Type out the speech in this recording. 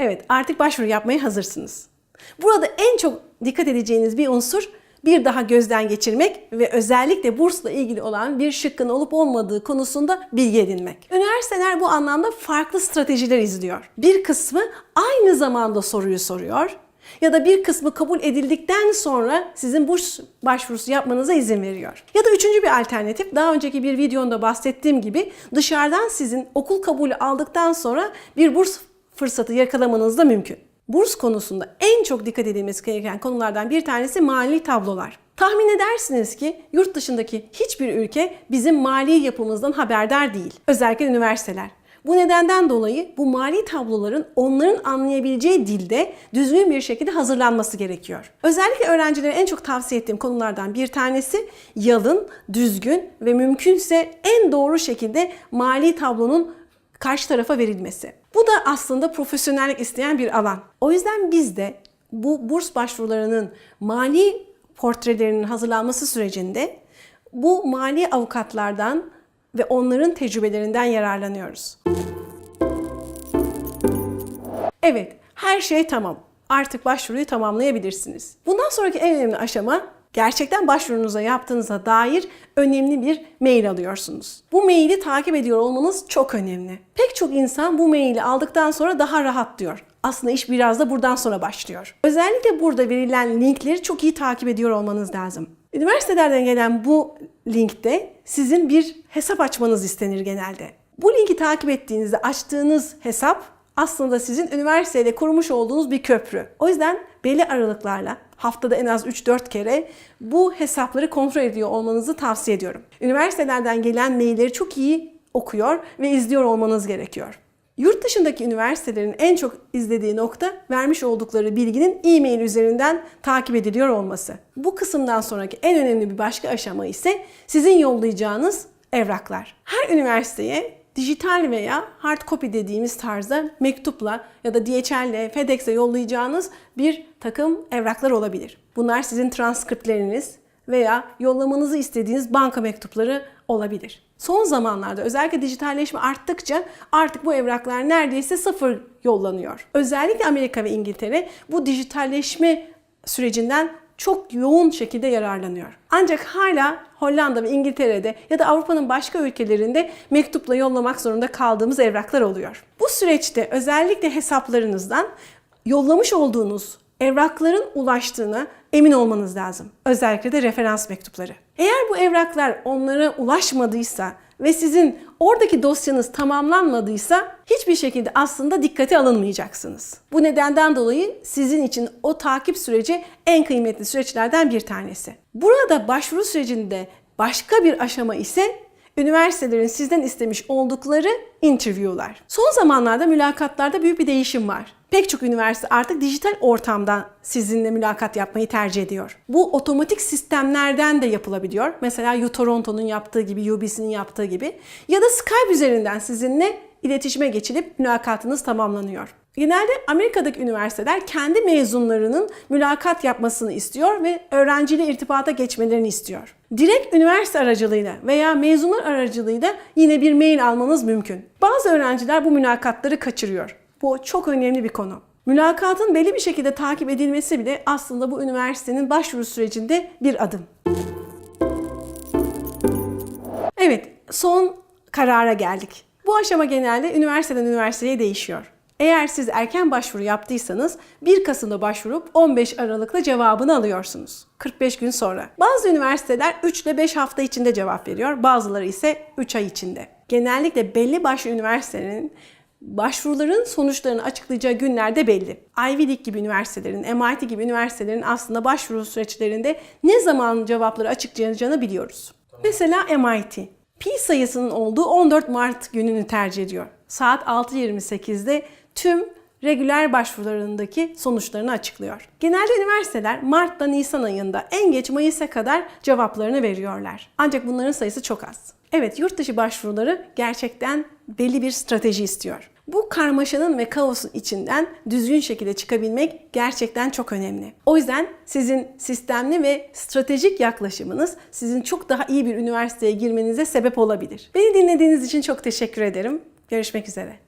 Evet, artık başvuru yapmaya hazırsınız. Burada en çok dikkat edeceğiniz bir unsur bir daha gözden geçirmek ve özellikle bursla ilgili olan bir şıkkın olup olmadığı konusunda bilgi edinmek. Üniversiteler bu anlamda farklı stratejiler izliyor. Bir kısmı aynı zamanda soruyu soruyor ya da bir kısmı kabul edildikten sonra sizin burs başvurusu yapmanıza izin veriyor. Ya da üçüncü bir alternatif daha önceki bir videomda bahsettiğim gibi dışarıdan sizin okul kabulü aldıktan sonra bir burs fırsatı yakalamanız da mümkün. Burs konusunda en çok dikkat edilmesi gereken konulardan bir tanesi mali tablolar. Tahmin edersiniz ki yurt dışındaki hiçbir ülke bizim mali yapımızdan haberdar değil. Özellikle üniversiteler. Bu nedenden dolayı bu mali tabloların onların anlayabileceği dilde düzgün bir şekilde hazırlanması gerekiyor. Özellikle öğrencilere en çok tavsiye ettiğim konulardan bir tanesi yalın, düzgün ve mümkünse en doğru şekilde mali tablonun karşı tarafa verilmesi. Bu da aslında profesyonellik isteyen bir alan. O yüzden biz de bu burs başvurularının mali portrelerinin hazırlanması sürecinde bu mali avukatlardan ve onların tecrübelerinden yararlanıyoruz. Evet, her şey tamam. Artık başvuruyu tamamlayabilirsiniz. Bundan sonraki en önemli aşama gerçekten başvurunuza yaptığınıza dair önemli bir mail alıyorsunuz. Bu maili takip ediyor olmanız çok önemli. Pek çok insan bu maili aldıktan sonra daha rahat diyor. Aslında iş biraz da buradan sonra başlıyor. Özellikle burada verilen linkleri çok iyi takip ediyor olmanız lazım. Üniversitelerden gelen bu linkte sizin bir hesap açmanız istenir genelde. Bu linki takip ettiğinizde açtığınız hesap aslında sizin üniversiteyle kurmuş olduğunuz bir köprü. O yüzden belli aralıklarla haftada en az 3-4 kere bu hesapları kontrol ediyor olmanızı tavsiye ediyorum. Üniversitelerden gelen mailleri çok iyi okuyor ve izliyor olmanız gerekiyor. Yurt dışındaki üniversitelerin en çok izlediği nokta vermiş oldukları bilginin e-mail üzerinden takip ediliyor olması. Bu kısımdan sonraki en önemli bir başka aşama ise sizin yollayacağınız evraklar. Her üniversiteye dijital veya hard copy dediğimiz tarzda mektupla ya da DHL'le, FedEx'e yollayacağınız bir takım evraklar olabilir. Bunlar sizin transkriptleriniz veya yollamanızı istediğiniz banka mektupları olabilir. Son zamanlarda özellikle dijitalleşme arttıkça artık bu evraklar neredeyse sıfır yollanıyor. Özellikle Amerika ve İngiltere bu dijitalleşme sürecinden çok yoğun şekilde yararlanıyor. Ancak hala Hollanda ve İngiltere'de ya da Avrupa'nın başka ülkelerinde mektupla yollamak zorunda kaldığımız evraklar oluyor. Bu süreçte özellikle hesaplarınızdan yollamış olduğunuz evrakların ulaştığına emin olmanız lazım. Özellikle de referans mektupları. Eğer bu evraklar onlara ulaşmadıysa ve sizin oradaki dosyanız tamamlanmadıysa hiçbir şekilde aslında dikkate alınmayacaksınız. Bu nedenden dolayı sizin için o takip süreci en kıymetli süreçlerden bir tanesi. Burada başvuru sürecinde başka bir aşama ise üniversitelerin sizden istemiş oldukları interview'lar. Son zamanlarda mülakatlarda büyük bir değişim var. Pek çok üniversite artık dijital ortamda sizinle mülakat yapmayı tercih ediyor. Bu otomatik sistemlerden de yapılabiliyor. Mesela uToronto'nun yaptığı gibi, UBC'nin yaptığı gibi. Ya da Skype üzerinden sizinle iletişime geçilip mülakatınız tamamlanıyor. Genelde Amerika'daki üniversiteler kendi mezunlarının mülakat yapmasını istiyor ve öğrenciyle irtibata geçmelerini istiyor. Direkt üniversite aracılığıyla veya mezunlar aracılığıyla yine bir mail almanız mümkün. Bazı öğrenciler bu mülakatları kaçırıyor. Bu çok önemli bir konu. Mülakatın belli bir şekilde takip edilmesi bile aslında bu üniversitenin başvuru sürecinde bir adım. Evet, son karara geldik. Bu aşama genelde üniversiteden üniversiteye değişiyor. Eğer siz erken başvuru yaptıysanız 1 Kasım'da başvurup 15 Aralık'ta cevabını alıyorsunuz. 45 gün sonra. Bazı üniversiteler 3 ile 5 hafta içinde cevap veriyor, bazıları ise 3 ay içinde. Genellikle belli başlı üniversitelerin başvuruların sonuçlarını açıklayacağı günlerde belli. Ivy League gibi üniversitelerin, MIT gibi üniversitelerin aslında başvuru süreçlerinde ne zaman cevapları açıklayacağını biliyoruz. Mesela MIT, pi sayısının olduğu 14 Mart gününü tercih ediyor. Saat 6.28'de tüm regüler başvurularındaki sonuçlarını açıklıyor. Genelde üniversiteler Mart'ta Nisan ayında en geç Mayıs'a kadar cevaplarını veriyorlar. Ancak bunların sayısı çok az. Evet, yurt dışı başvuruları gerçekten belli bir strateji istiyor. Bu karmaşanın ve kaosun içinden düzgün şekilde çıkabilmek gerçekten çok önemli. O yüzden sizin sistemli ve stratejik yaklaşımınız sizin çok daha iyi bir üniversiteye girmenize sebep olabilir. Beni dinlediğiniz için çok teşekkür ederim. Görüşmek üzere.